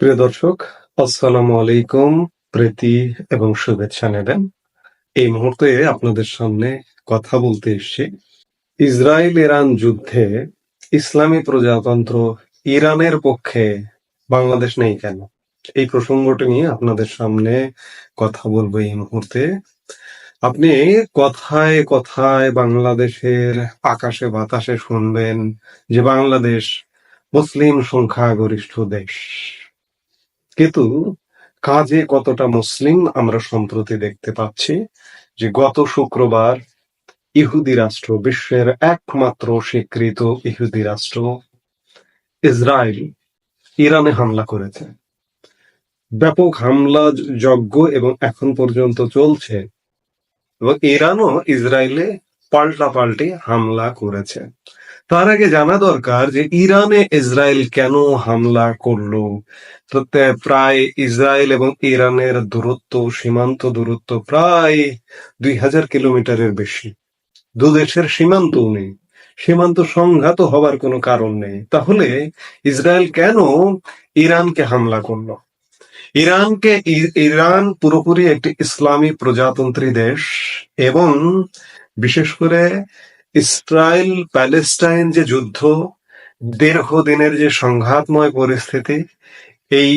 প্রিয় দর্শক, আসসালামু আলাইকুম, প্রীতি এবং শুভেচ্ছা নেবেন। এই মুহূর্তে আপনাদের সামনে কথা বলতে এসেছি। ইসরায়েল ইরান যুদ্ধে ইসলামী প্রজাতন্ত্র ইরানের পক্ষে বাংলাদেশ নেই কেন? এই প্রসঙ্গটি নিয়ে আপনাদের সামনে কথা বলব এই মুহূর্তে। আপনি কথায় কথায় বাংলাদেশের আকাশে বাতাসে শুনবেন যে বাংলাদেশ মুসলিম সংখ্যাগরিষ্ঠ দেশ। কিন্তু কাজে কতটা মুসলিম আমরা সম্প্রতি দেখতে পাচ্ছি যে গত শুক্রবার ইহুদি রাষ্ট্র, বিশ্বের একমাত্র স্বীকৃত ইহুদি রাষ্ট্র ইসরায়েল ইরানে হামলা করেছে। ব্যাপক হামলা যজ্ঞ এবং এখন পর্যন্ত চলছে এবং ইরানও ইসরায়েলে পাল্টা পাল্টে হামলা করেছে। তার আগে জানা দরকার যে ইরানে ইসরায়েল কেন হামলা করল? প্রায় ইসরায়েল এবং ইরানের দূরত্ব, সীমান্ত দূরত্ব প্রায় দুই হাজার কিলোমিটারের বেশি। দু দেশের সীমান্তও নেই। সীমান্ত সংঘাত হবার কোনো কারণ নেই। তাহলে ইসরায়েল কেন ইরানকে হামলা করল? ইরানকে ইরান পুরোপুরি একটি ইসলামী প্রজাতন্ত্রী দেশ এবং বিশেষ করে ইসরায়েল প্যালেস্টাইন যে যুদ্ধ দীর্ঘদিনের যে সংঘাতময় পরিস্থিতি, এই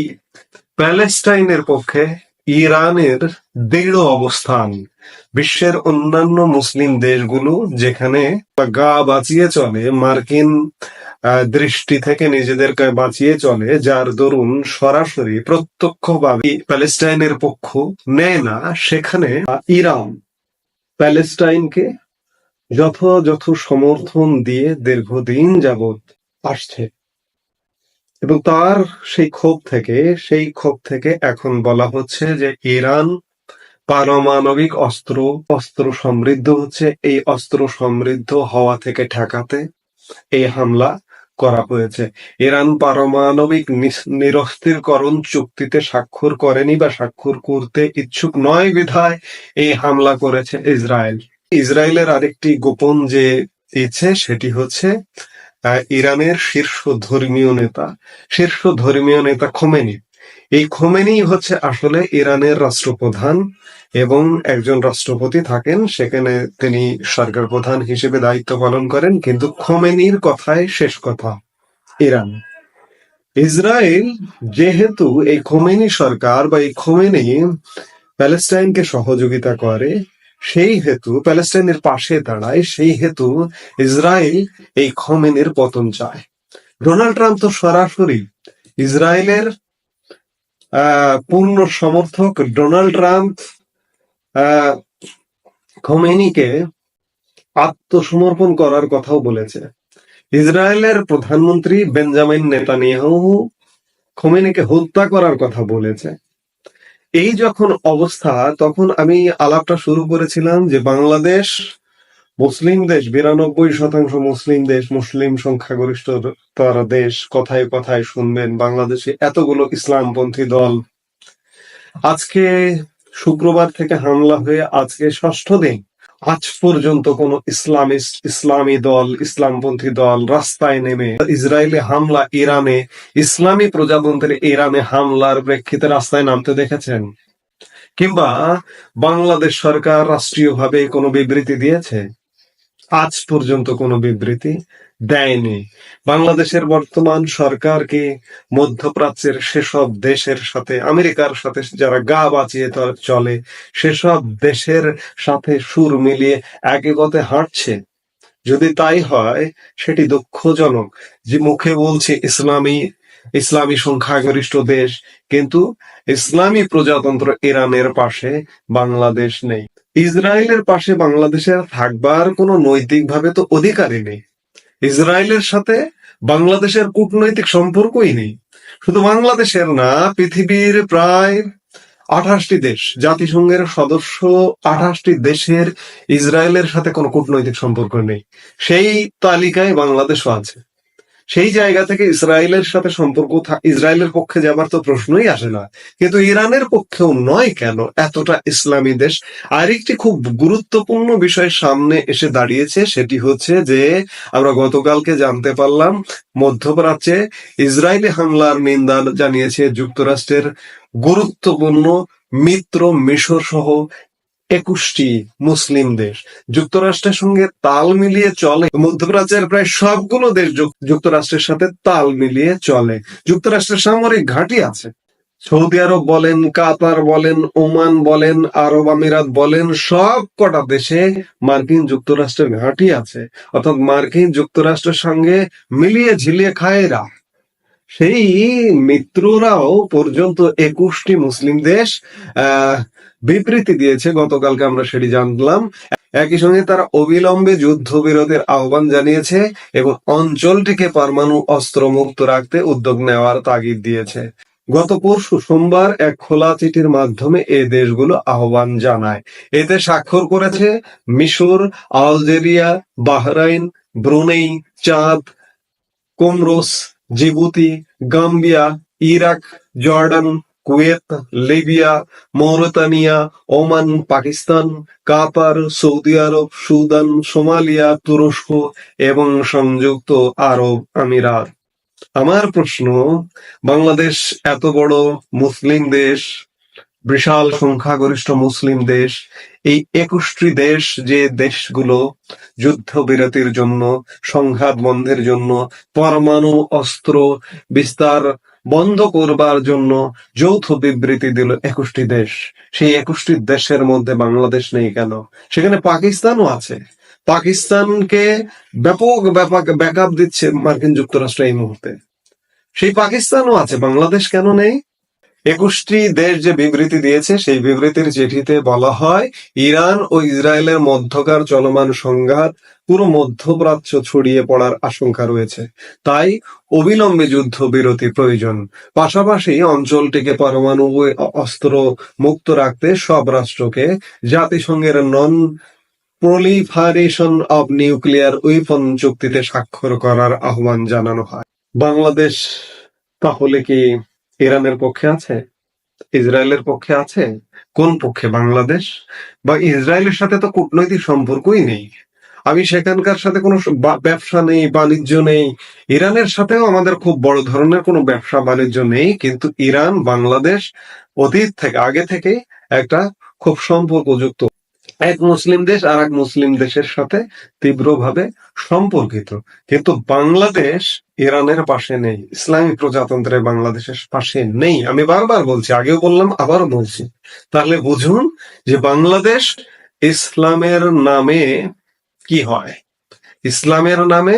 প্যালেস্টাইনের পক্ষে ইরানের দৃঢ় অবস্থান, বিশ্বের অন্যান্য মুসলিম দেশগুলো যেখানে গা বাঁচিয়ে চলে, মার্কিন দৃষ্টি থেকে নিজেদেরকে বাঁচিয়ে চলে, যার দরুন সরাসরি প্রত্যক্ষভাবে প্যালেস্টাইনের পক্ষ নেয় না, সেখানে ইরান প্যালেস্টাইনকে যথাযথ সমর্থন দিয়ে দীর্ঘদিন যাবৎ আসছে। এবং তার সেই ক্ষোভ থেকে, সেই ক্ষোভ থেকে এখন বলা হচ্ছে যে ইরান পারমাণবিক অস্ত্র অস্ত্র সমৃদ্ধ হচ্ছে। এই অস্ত্র সমৃদ্ধ হওয়া থেকে ঠেকাতে এই হামলা করা হয়েছে। ইরান পারমাণবিক নিরস্ত্রীকরণ চুক্তিতে স্বাক্ষর করেনি বা স্বাক্ষর করতে ইচ্ছুক নয় বিধায় এই হামলা করেছে ইসরায়েল। ইসরায়েলের আরেকটি গোপন যে ইচ্ছে সেটি হচ্ছে ইরানের শীর্ষ ধর্মীয় নেতা। শীর্ষ ধর্মীয় নেতা খোমেনি। এই খোমেনি হচ্ছে আসলে ইরানের রাষ্ট্রপ্রধান এবং একজন রাষ্ট্রপতি থাকেন, সেখানে তিনি সরকার প্রধান হিসেবে দায়িত্ব পালন করেন, কিন্তু খোমেনির কথায় শেষ কথা, ইরান। ইসরায়েল যেহেতু এই খোমেনি সরকার বা এই খোমেনি প্যালেস্টাইনকে সহযোগিতা করে সেই হেতু প্যালেস্টাইনের পাশে দাঁড়ায়, সেই হেতু ইসরায়েল এই খোমেনির পতন চায়। ডোনাল্ড ট্রাম্প তো সরাসরি ইসরায়েলের পূর্ণ সমর্থক ডোনাল্ড ট্রাম্প খোমেনিকে আত্মসমর্পণ করার কথাও বলেছে। ইসরায়েলের প্রধানমন্ত্রী বেঞ্জামিন নেতানিয়াহু খোমেনিকে হত্যা করার কথা বলেছে। এই যখন অবস্থা, তখন আমি আলাপটা শুরু করেছিলাম যে বাংলাদেশ মুসলিম দেশ, বিরানব্বই শতাংশ মুসলিম দেশ, মুসলিম সংখ্যাগরিষ্ঠ তারা দেশ, কথায় কথায় শুনবেন বাংলাদেশে এতগুলো ইসলামপন্থী দল। আজকে শুক্রবার থেকে হামলা হয়ে আজকে ষষ্ঠ দিন। আজ পর্যন্ত কোন ইসলামিস্ট, ইসলামী দল, ইসলামপন্থী দল রাস্তায় নেমে ইসরায়েলে হামলা ইরানে, ইসলামী প্রজাতন্ত্রের ইরানে হামলার প্রেক্ষিতে রাস্তায় নামতে দেখেছেন? কিংবা বাংলাদেশ সরকার রাষ্ট্রীয়ভাবে কোনো বিবৃতি দিয়েছে? আজ পর্যন্ত কোনো বিবৃতি দেয়নি। বাংলাদেশের বর্তমান সরকারকে মধ্যপ্রাচ্যের সেসব দেশের সাথে, আমেরিকার সাথে যারা গা বাঁচিয়ে চলে, সেসব দেশের সাথে সুর মিলিয়ে একে গতে হাঁটছে। যদি তাই হয়, সেটি দুঃখজনক। যে মুখে বলছে ইসলামী ইসলামী সংখ্যাগরিষ্ঠ দেশ, কিন্তু ইসলামী প্রজাতন্ত্র ইরানের পাশে বাংলাদেশ নেই। ইসরায়েলের পাশে বাংলাদেশের থাকবার কোনো নৈতিকভাবে তো অধিকারই নেই। ইসরায়েলের সাথে বাংলাদেশের কূটনৈতিক সম্পর্কই নেই। শুধু বাংলাদেশের না, পৃথিবীর প্রায় আঠাশটি দেশ, জাতিসংঘের সদস্য আঠাশটি দেশের ইসরায়েলের সাথে কোনো কূটনৈতিক সম্পর্ক নেই। সেই তালিকায় বাংলাদেশও আছে। সেই জায়গা থেকে ইসরায়েলের সাথে সম্পর্ক ইসরায়েলের পক্ষে যাবার তো প্রশ্নই আসে না। কিন্তু ইরানের পক্ষেও নয় কেন? এতটা ইসলামী দেশ। আরেকটি খুব গুরুত্বপূর্ণ বিষয় সামনে এসে দাঁড়িয়েছে, সেটি হচ্ছে যে আমরা গতকালকে জানতে পারলাম, মধ্যপ্রাচ্যে ইসরায়েলি হামলার নিন্দা জানিয়েছে যুক্তরাষ্ট্রের গুরুত্বপূর্ণ মিত্র মিশর সহ একুশটি মুসলিম দেশ। যুক্তরাষ্ট্রের সঙ্গে তাল মিলিয়ে চলে। মধ্যপ্রাচ্যের প্রায় সবগুলো দেশ যুক- যুক্তরাষ্ট্রের সাথে তাল মিলিয়ে চলে। যুক্তরাষ্ট্রের সামরিক ঘাঁটি আছে। সৌদি আরব বলেন, কাতার বলেন, ওমান বলেন, আরব আমিরাত বলেন, সব কটা দেশে মার্কিন যুক্তরাষ্ট্রের ঘাঁটি আছে। অর্থাৎ মার্কিন যুক্তরাষ্ট্রের সঙ্গে মিলিয়ে ঝিলিয়ে খায় এরা। সেই মিত্ররাও পর্যন্ত একুশটি মুসলিম দেশ, আহ বিবৃতি দিয়েছে, গতকালকে আমরা সেটি জানলাম। একই সঙ্গে তারা অবিলম্বে যুদ্ধবিরতির আহ্বান জানিয়েছে এবং অঞ্চলটিকে পরমাণু অস্ত্র মুক্ত রাখতে উদ্যোগ নেওয়ার তাগিদ দিয়েছে। গত পরশু সোমবার এক খোলা চিঠির মাধ্যমে এ দেশগুলো আহ্বান জানায়। এতে স্বাক্ষর করেছে মিশর, আলজেরিয়া, বাহরাইন, ব্রুনেই, চাঁদ, Comoros, Djibouti, Gambia, Iraq, Jordan Kuwait, Libya, Mauritania, Oman, Pakistan, Qatar, Saudi Arabia, Sudan, Somalia, তুরস্ক এবং সংযুক্ত আরব আমিরাত। আমার প্রশ্ন, বাংলাদেশ এত বড় মুসলিম দেশ বিশাল সংখ্যাগরিষ্ঠ মুসলিম দেশ, এই একুশটি দেশ যে দেশগুলো যুদ্ধ বিরতির জন্য সংঘাত বন্ধের জন্য, পরমাণু অস্ত্র বিস্তার বন্ধ করবার জন্য যৌথ বিবৃতি দিল একুশটি দেশ। সেই একুশটি দেশের মধ্যে বাংলাদেশ নেই কেন? সেখানে পাকিস্তানও আছে। পাকিস্তানকে ব্যাপক ব্যাপক ব্যাকআপ দিচ্ছে মার্কিন যুক্তরাষ্ট্র এই মুহূর্তে। সেই পাকিস্তানও আছে, বাংলাদেশ কেন নেই? একুশটি দেশ যে বিবৃতি দিয়েছে, সেই বিবৃতির চিঠিতে বলা হয়, ইরান ও ইসরায়েলের মধ্যকার চলমান সংঘাত পুরো মধ্যপ্রাচ্য ছড়িয়ে পড়ার আশঙ্কা রয়েছে। তাই অবিলম্বে যুদ্ধ বিরতি প্রয়োজন। পাশাপাশি অঞ্চলটিকে পরমাণু অস্ত্র মুক্ত রাখতে সব রাষ্ট্রকে জাতিসংঘের non proliferation of nuclear weapon চুক্তিতে স্বাক্ষর করার আহ্বান জানানো হয়। বাংলাদেশ তাহলে কি ইরানের পক্ষে আছে? ইসরায়েলের পক্ষে আছে? কোন পক্ষে? বাংলাদেশ? বা ইসরায়েলের সাথে তো কূটনৈতিক সম্পর্কই নেই। আমি সেখানকার সাথে কোনো ব্যবসা নেই, বাণিজ্য নেই। ইরানের সাথেও আমাদের খুব বড় ধরনের কোনো ব্যবসা বাণিজ্য নেই, কিন্তু ইরান, বাংলাদেশ অতীত থেকে, আগে থেকে একটা খুব সম্পর্কযুক্ত এক মুসলিম দেশ আর এক মুসলিম দেশের সাথে তীব্রভাবে সম্পর্কিত। কিন্তু বাংলাদেশ ইরানের পাশে নেই, ইসলামী প্রজাতন্ত্রে বাংলাদেশের পাশে নেই। আমি বারবার বলছি, আগেও বললাম, আবারও বলছি। তাহলে বুঝুন যে বাংলাদেশ ইসলামের নামে কি হয়? ইসলামের নামে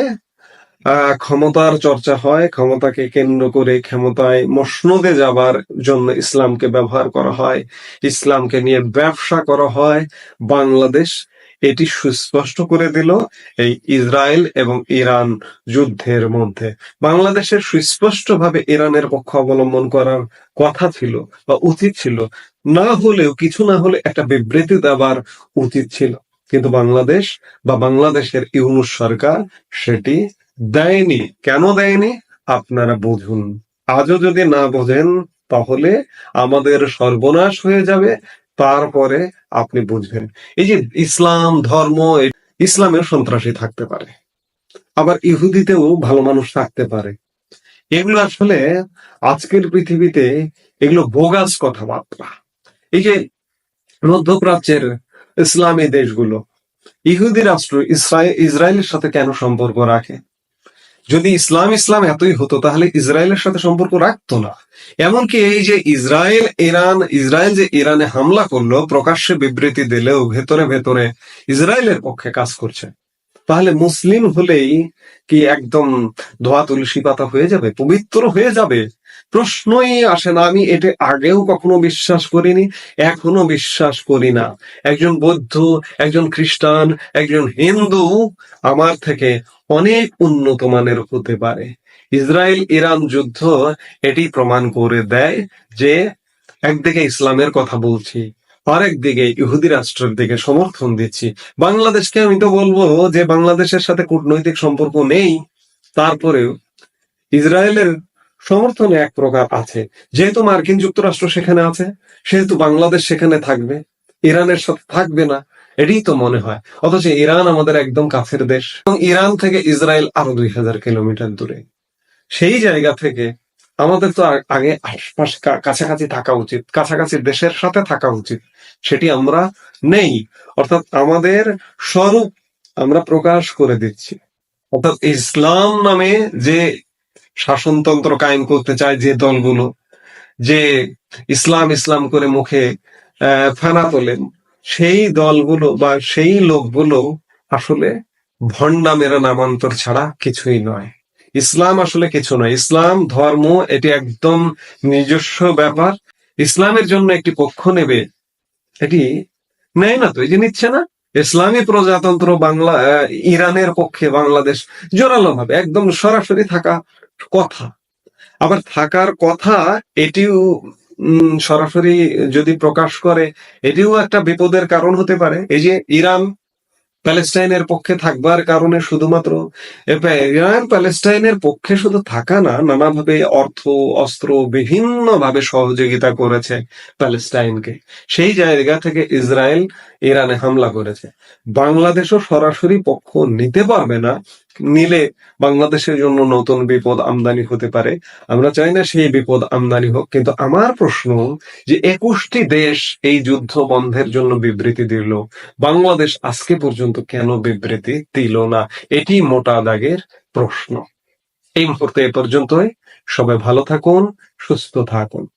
ক্ষমতার চর্চা হয়, ক্ষমতাকে কেন্দ্র করে ক্ষমতায় মসনদে যাবার জন্য ইসলামকে ব্যবহার করা হয়, ইসলামকে নিয়ে ব্যবসা করা হয়। বাংলাদেশ এটি সুস্পষ্ট করে দিল এই ইসরায়েল এবং ইরান যুদ্ধের মধ্যে। বাংলাদেশের সুস্পষ্টভাবে ইরানের পক্ষ অবলম্বন করার কথা ছিল বা উচিত ছিল। না হলেও, কিছু না হলে একটা বিবৃতি দেওয়ার উচিত ছিল। কিন্তু বাংলাদেশ বা বাংলাদেশের ইউনুস সরকার সেটি দেয়নি। কেন দেয়নি? আপনারা বুঝুন। আজও যদি না বোঝেন, তাহলে আমাদের সর্বনাশ হয়ে যাবে। তারপরে আপনি বুঝবেন। এই যে ইসলাম, ধর্ম ইসলামের সন্ত্রাসী থাকতে পারে। আবার ইহুদিতেও ভালো মানুষ থাকতে পারে। এগুলো আসলে আজকের পৃথিবীতে এগুলো বোগাস কথাবার্তা। এই যে মধ্যপ্রাচ্যের ইসলামী দেশগুলো, ইহুদি রাষ্ট্র ইসরায়েল ইসরায়েলের সাথে কেন সম্পর্ক রাখে? যদি ইসলাম ইসলাম এতই হতো, তাহলে ইসরায়েলের সাথে সম্পর্ক রাখতো না। এমনকি এই যে ইসরায়েল, ইরান, ইসরায়েল যে ইরানে হামলা করল, প্রকাশ্যে বিবৃতি দিলেও ভেতরে ভেতরে ইসরায়েলের পক্ষে কাজ করছে। তাহলে মুসলিম হলেই কি একদম ধোয়া তুলসী পাতা হয়ে যাবে, পবিত্র হয়ে যাবে? প্রশ্নই আসে না। আমি এটা আগেও কখনো বিশ্বাস করিনি, এখনও বিশ্বাস করি না। একজন বৌদ্ধ, একজন খ্রিস্টান, একজন হিন্দু আমার থেকে অনেক উন্নত মানের হতে পারে। ইসরায়েল, ইরান যুদ্ধ এটি প্রমাণ করে দেয় যে একদিকে ইসলামের কথা বলছি, আরেকদিকে ইহুদি রাষ্ট্রের দিকে সমর্থন দিচ্ছি। বাংলাদেশকে আমি তো বলব যে বাংলাদেশের সাথে কূটনৈতিক সম্পর্ক নেই, তারপরেও ইসরায়েলের সমর্থনে এক প্রকার আছে। যেহেতু মার্কিন যুক্তরাষ্ট্র সেখানে আছে, সেহেতু বাংলাদেশ সেখানে থাকবে, ইরানের সাথে থাকবে না, এটাই তো মনে হয়। অথচ ইরান আমাদের একদম কাছের দেশ। এবং ইরান থেকে ইসরায়েল আরও দুই হাজার কিলোমিটার দূরে। সেই জায়গা থেকে আমাদের তো আগে আশপাশ কাছাকাছি থাকা উচিত, কাছাকাছি দেশের সাথে থাকা উচিত, সেটি আমরা নেই। অর্থাৎ আমাদের স্বরূপ আমরা প্রকাশ করে দিচ্ছি। অর্থাৎ ইসলাম নামে যে শাসনতন্ত্র কায়েম করতে চায় যে দলগুলো, যে ইসলাম ইসলাম করে মুখে ফেনা তোলেন, সেই দলগুলো বা সেই লোকগুলো আসলে ভণ্ডামের নামান্তর ছাড়া কিছুই নয়। ইসলাম আসলে কিছু নয়। ইসলাম, ধর্ম, এটি একদম নিজস্ব ব্যাপার। ইসলামের জন্য একটি পক্ষ নেবে, এটি নেয় না তো, এই যে নিচ্ছে না? ইসলামী প্রজাতন্ত্র বাংলা ইরানের পক্ষে বাংলাদেশ জোরালো ভাবে একদম সরাসরি থাকা কথা। আবার থাকার কথা, এটিও সরাসরি যদি প্রকাশ করে, এটিও একটা বিপদের কারণ হতে পারে। এই যে ইরান প্যালেস্টাইনের পক্ষে থাকবার কারণে শুধুমাত্র ইরান প্যালেস্টাইনের পক্ষে শুধু থাকা না, নানাভাবে অর্থ, অস্ত্র বিভিন্ন ভাবে সহযোগিতা করেছে প্যালেস্টাইনকে। সেই জায়গা থেকে ইসরায়েল ইরানে হামলা করেছে। বাংলাদেশও সরাসরি পক্ষ নিতে পারবে না নিলে বাংলাদেশের জন্য নতুন বিপদ আমদানি হতে পারে। আমরা চাই না সেই বিপদ আমদানি হোক, কিন্তু আমার প্রশ্ন যে একুশটি দেশ এই যুদ্ধ বন্ধের জন্য বিবৃতি দিল। বাংলাদেশ আজকে পর্যন্ত কেন বিবৃতি দিল না? এটি মোটা দাগের প্রশ্ন। এই মুহূর্তে এ পর্যন্তই। সবাই ভালো থাকুন, সুস্থ থাকুন।